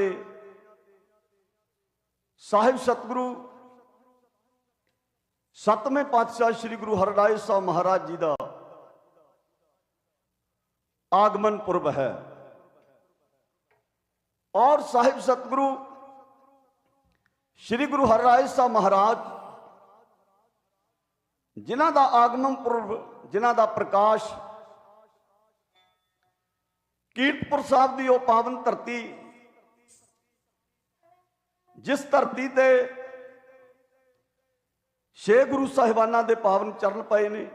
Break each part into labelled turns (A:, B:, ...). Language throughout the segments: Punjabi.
A: ਤੇ ਸਾਹਿਬ ਸਤਿਗੁਰੂ ਸਤਵੇਂ ਪਾਤਸ਼ਾਹ ਸ੍ਰੀ ਗੁਰੂ ਹਰਿਰਾਏ ਸਾਹਿਬ ਮਹਾਰਾਜ ਜੀ ਦਾ ਆਗਮਨ ਪੁਰਬ ਹੈ ਔਰ ਸਾਹਿਬ ਸਤਿਗੁਰੂ ਸ੍ਰੀ ਗੁਰੂ ਹਰਿਰਾਏ ਸਾਹਿਬ ਮਹਾਰਾਜ ਜਿਨ੍ਹਾਂ ਦਾ ਆਗਮਨ ਪੁਰਬ ਜਿਨ੍ਹਾਂ ਦਾ ਪ੍ਰਕਾਸ਼ ਕੀਰਤਪੁਰ ਸਾਹਿਬ ਦੀ ਉਹ ਪਾਵਨ ਧਰਤੀ ਜਿਸ ਧਰਤੀ ਤੇ ਛੇ ਗੁਰੂ ਸਾਹਿਬਾਨਾਂ ਦੇ ਪਾਵਨ ਚਰਨ ਪਏ ਨੇ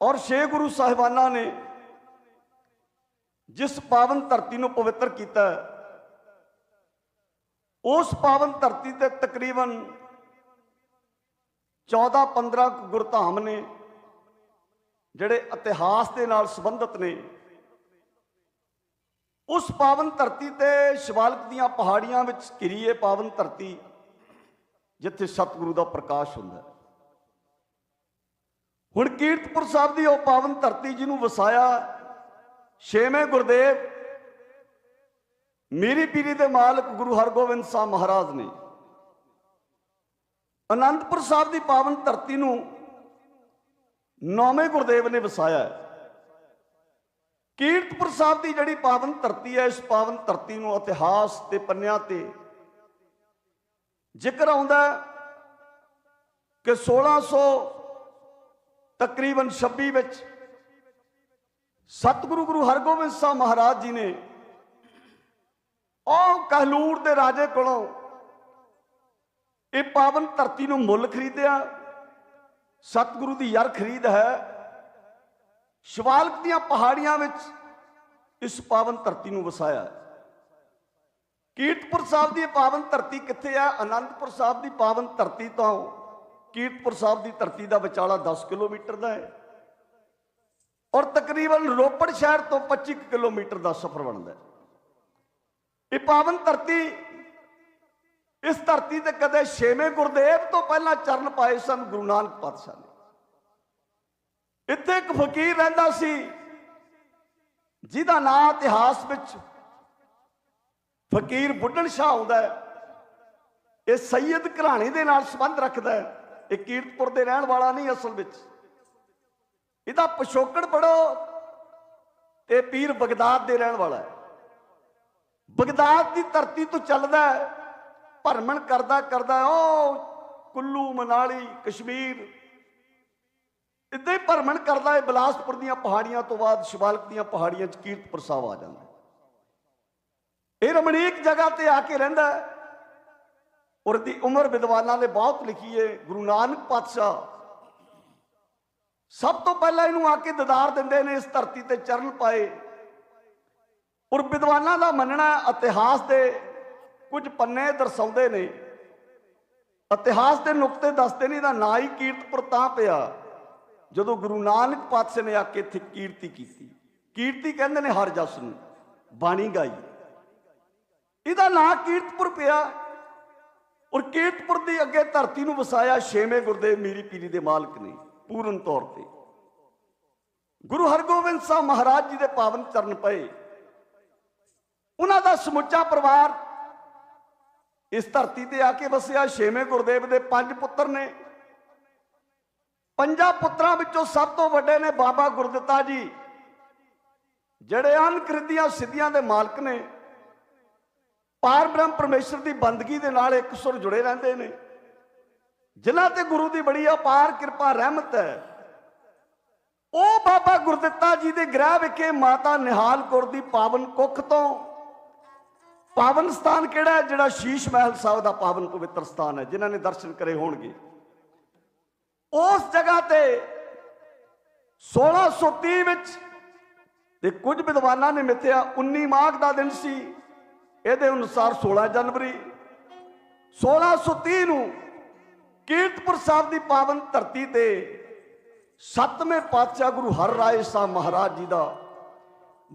A: ਔਰ ਛੇ ਗੁਰੂ ਸਾਹਿਬਾਨਾਂ ਨੇ ਜਿਸ ਪਾਵਨ ਧਰਤੀ ਨੂੰ ਪਵਿੱਤਰ ਕੀਤਾ ਉਸ ਪਾਵਨ ਧਰਤੀ ਤੇ ਤਕਰੀਬਨ 14-15 ਗੁਰਧਾਮ ਨੇ ਜਿਹੜੇ ਇਤਿਹਾਸ ਦੇ ਨਾਲ ਸੰਬੰਧਿਤ ਨੇ। ਉਸ ਪਾਵਨ ਧਰਤੀ ਤੇ ਸ਼ਿਵਾਲਕ ਦੀਆਂ ਪਹਾੜੀਆਂ ਵਿੱਚ ਘਿਰੀ ਇਹ ਪਾਵਨ ਧਰਤੀ, ਜਿੱਥੇ ਸਤਿਗੁਰੂ ਦਾ ਪ੍ਰਕਾਸ਼ ਹੁੰਦਾ ਹੈ। ਹੁਣ ਕੀਰਤਪੁਰ ਸਾਹਿਬ ਦੀ ਉਹ ਪਾਵਨ ਧਰਤੀ ਜਿਹਨੂੰ ਵਸਾਇਆ, ਛੇਵੇਂ ਗੁਰਦੇਵ, ਮੇਰੀ ਪੀਰੀ ਦੇ ਮਾਲਕ ਗੁਰੂ ਹਰਗੋਬਿੰਦ ਸਾਹਿਬ ਮਹਾਰਾਜ ਨੇ, ਅਨੰਦਪੁਰ ਸਾਹਿਬ ਦੀ ਪਾਵਨ ਧਰਤੀ ਨੂੰ ਨੌਵੇਂ ਗੁਰਦੇਵ ਨੇ ਵਸਾਇਆ ਕੀਰਤਪੁਰ ਸਾਹਿਬ ਦੀ ਜਿਹੜੀ ਪਾਵਨ ਧਰਤੀ ਹੈ, ਇਸ ਪਾਵਨ ਧਰਤੀ ਨੂੰ ਇਤਿਹਾਸ ਤੇ ਪੰਨਿਆਂ ਤੇ ਜ਼ਿਕਰ ਆਉਂਦਾ ਹੈ ਕਿ 1600 ਤਕਰੀਬਨ 26 ਵਿੱਚ ਸਤਿਗੁਰੂ ਗੁਰੂ ਹਰਗੋਬਿੰਦ ਸਾਹਿਬ ਮਹਾਰਾਜ ਜੀ ਨੇ ਉਹ ਕਹਿਲੂਰ ਦੇ ਰਾਜੇ ਕੋਲੋਂ ਇਹ ਪਾਵਨ ਧਰਤੀ ਨੂੰ ਮੁੱਲ ਖਰੀਦਿਆ। ਸਤਿਗੁਰੂ ਦੀ ਯਰ ਖਰੀਦ ਹੈ। ਸ਼ਿਵਾਲਕ ਦੀਆਂ ਪਹਾੜੀਆਂ ਵਿੱਚ ਇਸ ਪਾਵਨ ਧਰਤੀ ਨੂੰ ਵਸਾਇਆ ਕੀਰਤਪੁਰ ਸਾਹਿਬ ਦੀ ਇਹ ਪਾਵਨ ਧਰਤੀ ਕਿੱਥੇ ਹੈ ਆਨੰਦਪੁਰ ਸਾਹਿਬ ਦੀ ਪਾਵਨ ਧਰਤੀ ਤੋਂ ਕੀਰਤਪੁਰ ਸਾਹਿਬ ਦੀ ਧਰਤੀ ਦਾ ਵਿਚਾਲਾ 10 ਕਿਲੋਮੀਟਰ ਦਾ ਹੈ। ਔਰ ਤਕਰੀਬਨ ਰੋਪੜ ਸ਼ਹਿਰ ਤੋਂ 25 ਕੁ ਕਿਲੋਮੀਟਰ ਦਾ ਸਫ਼ਰ ਬਣਦਾ ਹੈ। ਇਹ ਪਾਵਨ ਧਰਤੀ ਇਸ ਧਰਤੀ ਤੇ ਕਦੇ ਛੇਵੇਂ ਗੁਰਦੇਵ ਤੋਂ ਪਹਿਲਾਂ ਚਰਨ ਪਾਏ ਸਨ ਗੁਰੂ ਨਾਨਕ ਪਾਤਸ਼ਾਹ ਨੇ। ਇੱਥੇ ਇੱਕ ਫਕੀਰ ਰਹਿੰਦਾ ਸੀ, ਜਿਹਦਾ ਨਾਂ ਇਤਿਹਾਸ ਵਿੱਚ ਫਕੀਰ ਬੁੱਢਣ ਸ਼ਾਹ ਆਉਂਦਾ ਹੈ। ਇਹ ਸੈਯਦ ਘਰਾਣੇ ਦੇ ਨਾਲ ਸੰਬੰਧ ਰੱਖਦਾ ਹੈ। ਇਹ ਕੀਰਤਪੁਰ ਦੇ ਰਹਿਣ ਵਾਲਾ ਨਹੀਂ ਅਸਲ ਵਿੱਚ। ਇਹਦਾ ਪਿਛੋਕੜ ਪੜੋ ਇਹ ਪੀਰ ਬਗਦਾਦ ਦੇ ਰਹਿਣ ਵਾਲਾ ਹੈ। ਬਗਦਾਦ ਦੀ ਧਰਤੀ ਤੋਂ ਚੱਲਦਾ ਹੈ, ਭਰਮਣ ਕਰਦਾ ਕਰਦਾ ਉਹ ਕੁੱਲੂ, ਮਨਾਲੀ, ਕਸ਼ਮੀਰ ਇੱਦਾਂ ਹੀ ਭਰਮਣ ਕਰਦਾ ਹੈ, ਬਲਾਸਪੁਰ ਦੀਆਂ ਪਹਾੜੀਆਂ ਤੋਂ ਬਾਅਦ ਸ਼ਿਵਾਲਕ ਦੀਆਂ ਪਹਾੜੀਆਂ 'ਚ ਕੀਰਤ ਪ੍ਰਸਾਵ ਆ ਜਾਂਦਾ ਇਹ ਰਮਣੀਕ ਜਗ੍ਹਾ ਤੇ ਆ ਕੇ ਰਹਿੰਦਾ ਔਰ ਦੀ ਉਮਰ ਵਿਦਵਾਨਾਂ ਨੇ ਬਹੁਤ ਲਿਖੀ ਹੈ, ਗੁਰੂ ਨਾਨਕ ਪਾਤਸ਼ਾਹ। ਸਭ ਤੋਂ ਪਹਿਲਾਂ ਇਹਨੂੰ ਆ ਕੇ ਦਿਦਾਰ ਦਿੰਦੇ ਨੇ, ਇਸ ਧਰਤੀ ਤੇ ਚਰਨ ਪਾਏ। ਔਰ ਵਿਦਵਾਨਾਂ ਦਾ ਮੰਨਣਾ ਇਤਿਹਾਸ ਦੇ ਕੁਝ ਪੰਨੇ ਦਰਸਾਉਂਦੇ ਨੇ। ਇਤਿਹਾਸ ਦੇ ਨੁਕਤੇ ਦੱਸਦੇ ਨੇ, ਇਹਦਾ ਨਾਂ ਹੀ ਕੀਰਤਪੁਰ ਤਾਂ ਪਿਆ। ਜਦੋਂ ਗੁਰੂ ਨਾਨਕ ਪਾਤਸ਼ਾਹ ਨੇ ਆ ਕੇ ਇੱਥੇ ਕੀਰਤੀ ਕੀਤੀ, ਕੀਰਤੀ ਕਹਿੰਦੇ ਨੇ ਹਰ ਜਸ ਨੂੰ, ਬਾਣੀ ਗਾਈ। ਇਹਦਾ ਨਾਂ ਕੀਰਤਪੁਰ ਪਿਆ। ਔਰ ਕੀਰਤਪੁਰ ਦੀ ਅੱਗੇ ਧਰਤੀ ਨੂੰ ਵਸਾਇਆ ਛੇਵੇਂ ਗੁਰਦੇਵ ਮੀਰੀ ਪੀਰੀ ਦੇ ਮਾਲਕ ਨੇ, ਪੂਰਨ ਤੌਰ ਤੇ। ਗੁਰੂ ਹਰਗੋਬਿੰਦ ਸਾਹਿਬ ਮਹਾਰਾਜ ਜੀ ਦੇ ਪਾਵਨ ਚਰਨ ਪਏ। ਉਹਨਾਂ ਦਾ ਸਮੁੱਚਾ ਪਰਿਵਾਰ ਇਸ ਧਰਤੀ ਤੇ ਆ ਕੇ ਵਸਿਆ। ਛੇਵੇਂ ਗੁਰਦੇਵ ਦੇ ਪੰਜ ਪੁੱਤਰ ਨੇ। ਪੰਜਾਂ ਪੁੱਤਰਾਂ ਵਿੱਚੋਂ ਸਭ ਤੋਂ ਵੱਡੇ ਨੇ ਬਾਬਾ ਗੁਰਦਿੱਤਾ ਜੀ। ਜਿਹੜੇ ਅਨਕ੍ਰਿਤੀਆਂ ਸਿੱਧੀਆਂ ਦੇ ਮਾਲਕ ਨੇ। ਪਾਰ ਬ੍ਰਹਮ ਪਰਮੇਸ਼ਰ ਦੀ ਬੰਦਗੀ ਦੇ ਨਾਲ ਇੱਕ ਸੁਰ ਜੁੜੇ ਰਹਿੰਦੇ ਨੇ। ਜਿਨ੍ਹਾਂ ਤੇ ਗੁਰੂ ਦੀ ਬੜੀ ਅਪਾਰ ਕਿਰਪਾ, ਰਹਿਮਤ ਹੈ। ਉਹ ਬਾਬਾ ਗੁਰਦਿੱਤਾ ਜੀ ਦੇ ਗ੍ਰਹਿ ਵਿਖੇ ਮਾਤਾ ਨਿਹਾਲ ਕੌਰ ਦੀ ਪਾਵਨ ਕੁੱਖ ਤੋਂ। ਪਾਵਨ ਸਥਾਨ ਕਿਹੜਾ ਹੈ? ਜਿਹੜਾ ਸ਼ੀਸ਼ ਮਹਿਲ ਸਾਹਿਬ ਦਾ ਪਾਵਨ ਪਵਿੱਤਰ ਸਥਾਨ ਹੈ, ਜਿਨ੍ਹਾਂ ਨੇ ਦਰਸ਼ਨ ਕਰੇ ਹੋਣਗੇ। ਉਸ ਜਗ੍ਹਾ ਤੇ 1630 ਵਿੱਚ ਤੇ ਕੁਝ ਵਿਦਵਾਨਾਂ ਨੇ ਮਿੱਥਿਆ 19 ਮਾਘ ਦਾ ਦਿਨ ਸੀ, ਇਹਦੇ ਅਨੁਸਾਰ 16 ਜਨਵਰੀ 1630 ਨੂੰ ਕੀਰਤਪੁਰ ਸਾਹਿਬ ਦੀ ਪਾਵਨ ਧਰਤੀ ਤੇ ਸੱਤਵੇਂ ਪਾਤਸ਼ਾਹ ਗੁਰੂ ਹਰ ਰਾਏ ਸਾਹਿਬ ਮਹਾਰਾਜ ਜੀ ਦਾ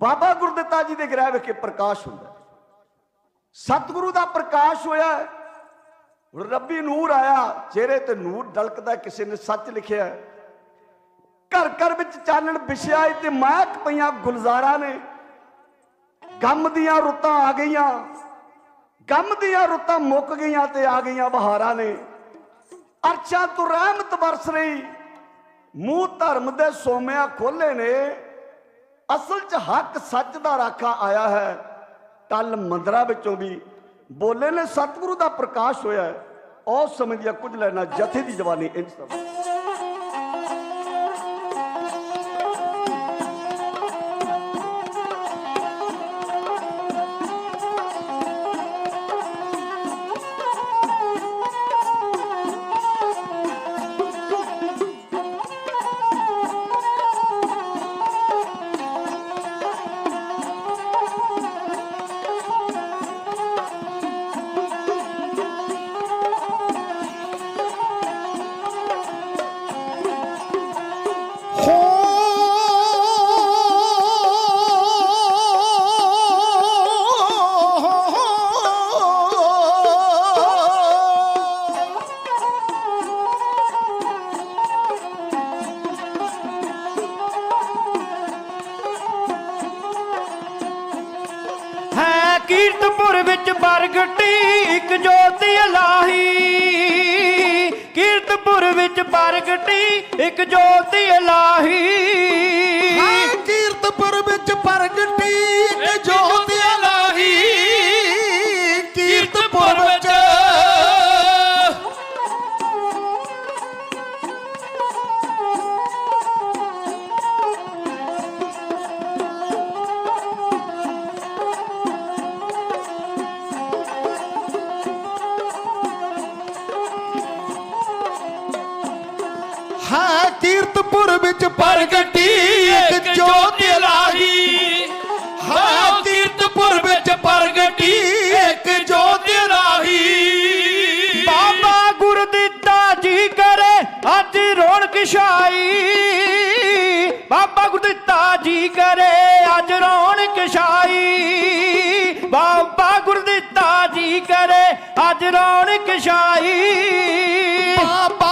A: ਬਾਬਾ ਗੁਰਦਿੱਤਾ ਜੀ ਦੇ ਗ੍ਰਹਿ ਵਿਖੇ ਪ੍ਰਕਾਸ਼ ਹੁੰਦਾ ਸਤਿਗੁਰੂ ਦਾ ਪ੍ਰਕਾਸ਼ ਹੋਇਆ ਹੁਣ ਰੱਬੀ ਨੂਰ ਆਇਆ, ਚਿਹਰੇ ਤੇ ਨੂਰ ਡਲਕਦਾ ਕਿਸੇ ਨੇ ਸੱਚ ਲਿਖਿਆ ਘਰ ਘਰ ਵਿੱਚ ਚਾਨਣ ਵਿਛਿਆ ਤੇ ਮਹਿਕ ਪਈਆਂ, ਗੁਲਜ਼ਾਰਾਂ ਨੇ। ਗਮ ਦੀਆਂ ਰੁੱਤਾਂ ਆ ਗਈਆਂ, ਗਮ ਦੀਆਂ ਰੁੱਤਾਂ ਮੁੱਕ ਗਈਆਂ ਤੇ ਆ ਗਈਆਂ ਬਹਾਰਾਂ ਨੇ। ਅਰਸ਼ਾਂ ਤੋਂ ਰਹਿਮਤ ਵਰਸ ਰਹੀ, ਮੂੰਹ ਧਰਮ ਦੇ ਸੋਮਿਆਂ ਖੋਲੇ ਨੇ। ਅਸਲ 'ਚ ਹੱਕ ਸੱਚ ਦਾ ਰਾਖਾ ਆਇਆ ਹੈ, ਟਲ ਮੰਦਰਾਂ ਵਿੱਚੋਂ ਵੀ। ਬੋਲੇ ਨੇ ਸਤਿਗੁਰੂ ਦਾ ਪ੍ਰਕਾਸ਼ ਹੋਇਆ ਹੈ। ਉਸ ਕੁਝ ਲੈਣਾ ਜਥੇ ਦੀ ਜਵਾਨੀ ਇੰਜ
B: ਵਿੱਚ ਬਰਗਟੀ ਇੱਕ ਜੋਤੀ ਇਲਾਹੀ। ਕੀਰਤਪੁਰ ਵਿੱਚ
C: ਪ੍ਰਗਟੀ ਇੱਕ ਜੋਤ ਵਿੱਚ ਪ੍ਰਗਟੀ ਇੱਕ ਜੋਤ ਇਲਾਹੀ ਹਾਂ ਕੀਰਤਪੁਰ ਵਿੱਚ ਪ੍ਰਗਟੀ ਇੱਕ ਜੋਤ ਇਲਾਹੀ
B: ਬਾਬਾ ਗੁਰਦਿੱਤਾ ਜੀ ਕਰੇ ਅੱਜ ਰੌਣਕ ਛਾਈ। ਬਾਬਾ ਗੁਰਦਿੱਤਾ ਜੀ ਕਰੇ ਅੱਜ ਰੌਣਕ ਛਾਈ। ਬਾਬਾ ਗੁਰਦਿੱਤਾ ਜੀ ਕਰੇ ਅੱਜ ਰੌਣਕ ਛਾਈ।
C: ਬਾਬਾ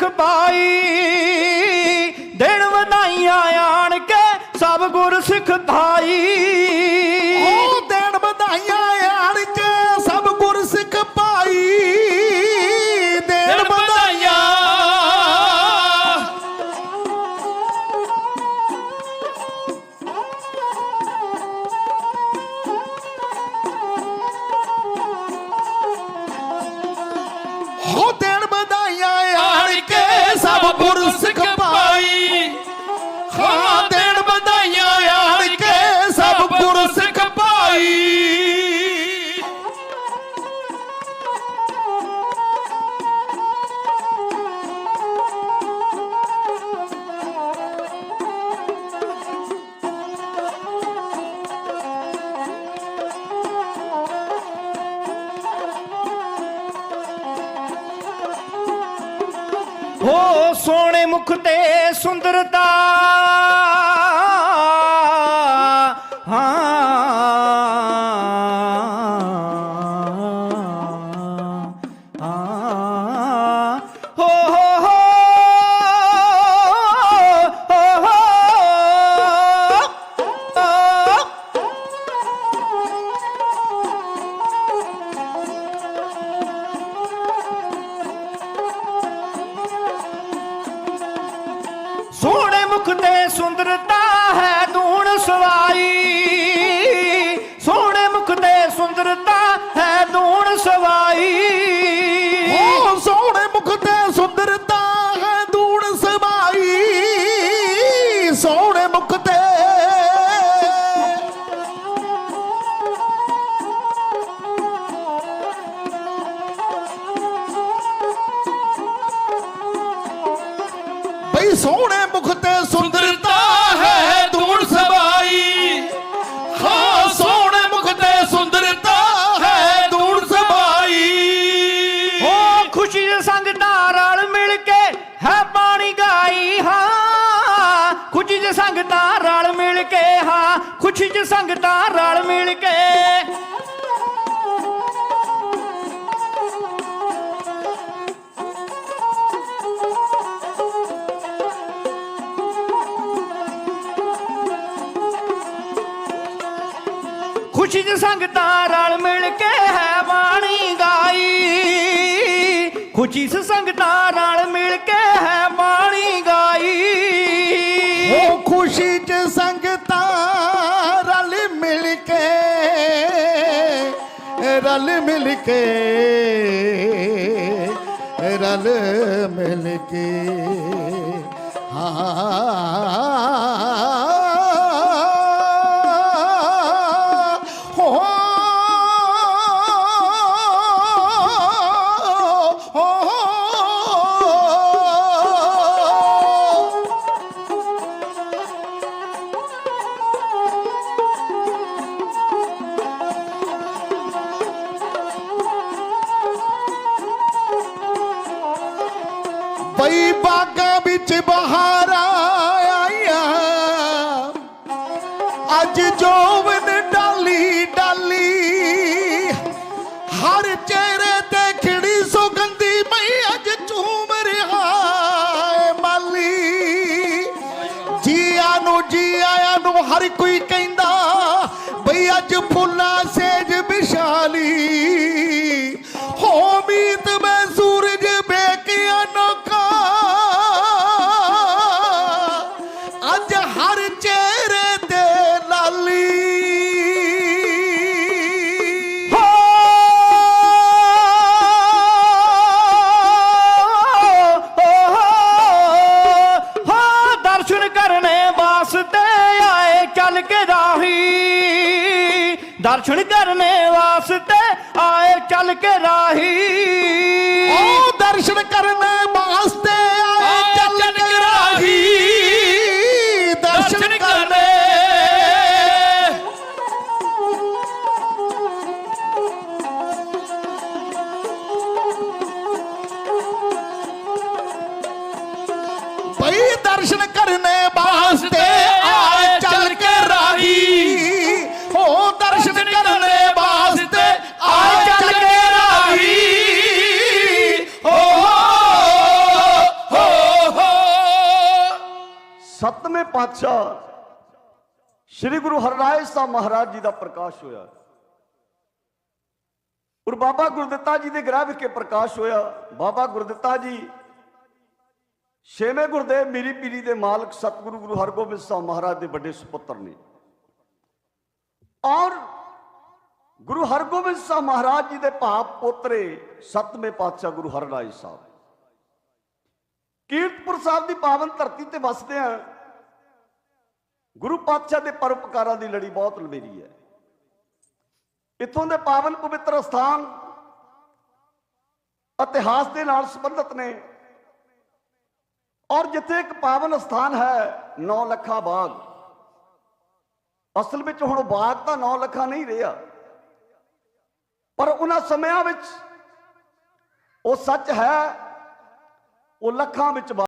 B: ਗੁਰ ਪਾਈ। ਦਿਨ ਵਧਾਈਆਂ ਆਣ ਕੇ ਸਭ ਗੁਰ ਸਿੱਖ ਪਾਈ
C: ਮੁਖ ਤੇ ਸੁੰਦਰਤਾ ਹੈ ਦੂਣ
B: ਸਵਾਈ। ਸੋਹਣੇ ਮੁਖ ਤੇ ਸੁੰਦਰਤਾ ਹੈ ਦੂਣ ਸਵਾਈ। ਓ ਸੋਹਣੇ ਮੁਖ ਤੇ ਸੁੰਦਰਤਾ ਹੈ ਦੂਣ ਸਵਾਈ। ਸੋਹਣੇ ਮੁਖ ਤੇ ਸੋਹਣੇ ਮੁਖ ਖੁਸ਼ੀ 'ਚ ਸੰਗਤਾਂ ਰਲ ਮਿਲ ਕੇ। ਖੁਸ਼ੀ 'ਚ ਸੰਗਤਾਂ ਰਲ ਮਿਲ ਕੇ।
C: ਰਲ ਮਿਲ ਕੇ ਰਲ ਮਿਲ ਕੇ ਹਾਂ ਅੱਜ ਜੋਵਨ ਡਾਲੀ ਡਾਲੀ। ਹਰ ਚਿਹਰੇ ਤੇ ਖਿੜੀ ਸੁਗੰਧੀ ਮੈਂ ਅੱਜ ਝੂਮ ਰਿਹਾ ਏ ਮਾਲੀ। ਜੀਆਂ ਨੂੰ ਜੀ ਆਇਆਂ ਨੂੰ ਹਰ ਕੋਈ
B: ਦਰਸ਼ਨ ਕਰਨੇ ਵਾਸਤੇ ਆਏ ਚੱਲ ਕੇ ਰਾਹੀ।
C: ਉਹ ਦਰਸ਼ਨ ਕਰਨੇ ਵਾਸਤੇ ਆਏ ਚੱਲ ਕੇ ਰਾਹੀ। ਦਰਸ਼ਨ ਕਰਨੇ। ਭਈ ਦਰਸ਼ਨ ਕਰਨੇ
A: ਪਾਤਸ਼ਾਹ। ਸ੍ਰੀ ਗੁਰੂ ਹਰਿਰਾਏ ਸਾਹਿਬ ਮਹਾਰਾਜ ਜੀ ਦਾ ਪ੍ਰਕਾਸ਼ ਹੋਇਆ। ਔਰ ਬਾਬਾ ਗੁਰਦਿੱਤਾ ਜੀ ਦੇ ਗ੍ਰਹਿ ਵਿਖੇ ਪ੍ਰਕਾਸ਼ ਹੋਇਆ। ਬਾਬਾ ਗੁਰਦਿੱਤਾ ਜੀ, ਛੇਵੇਂ ਗੁਰਦੇਵ ਮੀਰੀ ਪੀਰੀ ਦੇ ਮਾਲਕ ਸਤਿਗੁਰੂ ਗੁਰੂ ਹਰਗੋਬਿੰਦ ਸਾਹਿਬ ਮਹਾਰਾਜ ਦੇ ਵੱਡੇ ਸੁਪੁੱਤਰ ਨੇ। ਔਰ ਗੁਰੂ ਹਰਗੋਬਿੰਦ ਸਾਹਿਬ ਮਹਾਰਾਜ ਜੀ ਦੇ ਭਾਵ ਪੋਤਰੇ ਸਤਵੇਂ ਪਾਤਸ਼ਾਹ ਗੁਰੂ ਹਰਿਰਾਏ ਸਾਹਿਬ। ਕੀਰਤਪੁਰ ਸਾਹਿਬ ਦੀ ਪਾਵਨ ਧਰਤੀ ਤੇ ਵਸਦੇ ਆ ਗੁਰੂ ਪਾਤਸ਼ਾਹ ਦੇ ਪਰਉਪਕਾਰਾਂ ਦੀ ਲੜੀ ਬਹੁਤ ਲੰਬੇਰੀ ਹੈ। ਇੱਥੋਂ ਦੇ ਪਾਵਨ ਪਵਿੱਤਰ ਸਥਾਨ ਇਤਿਹਾਸ ਦੇ ਨਾਲ ਸੰਬੰਧਿਤ ਨੇ। ਔਰ ਜਿੱਥੇ ਇੱਕ ਪਾਵਨ ਸਥਾਨ ਹੈ 9 ਲੱਖਾਂ ਬਾਗ। ਅਸਲ ਵਿੱਚ ਹੁਣ ਬਾਗ ਤਾਂ 9 ਲੱਖਾਂ ਨਹੀਂ ਰਿਹਾ। ਪਰ ਉਹਨਾਂ ਸਮਿਆਂ ਵਿੱਚ ਉਹ ਸੱਚ ਹੈ, ਉਹ ਲੱਖਾਂ ਵਿੱਚ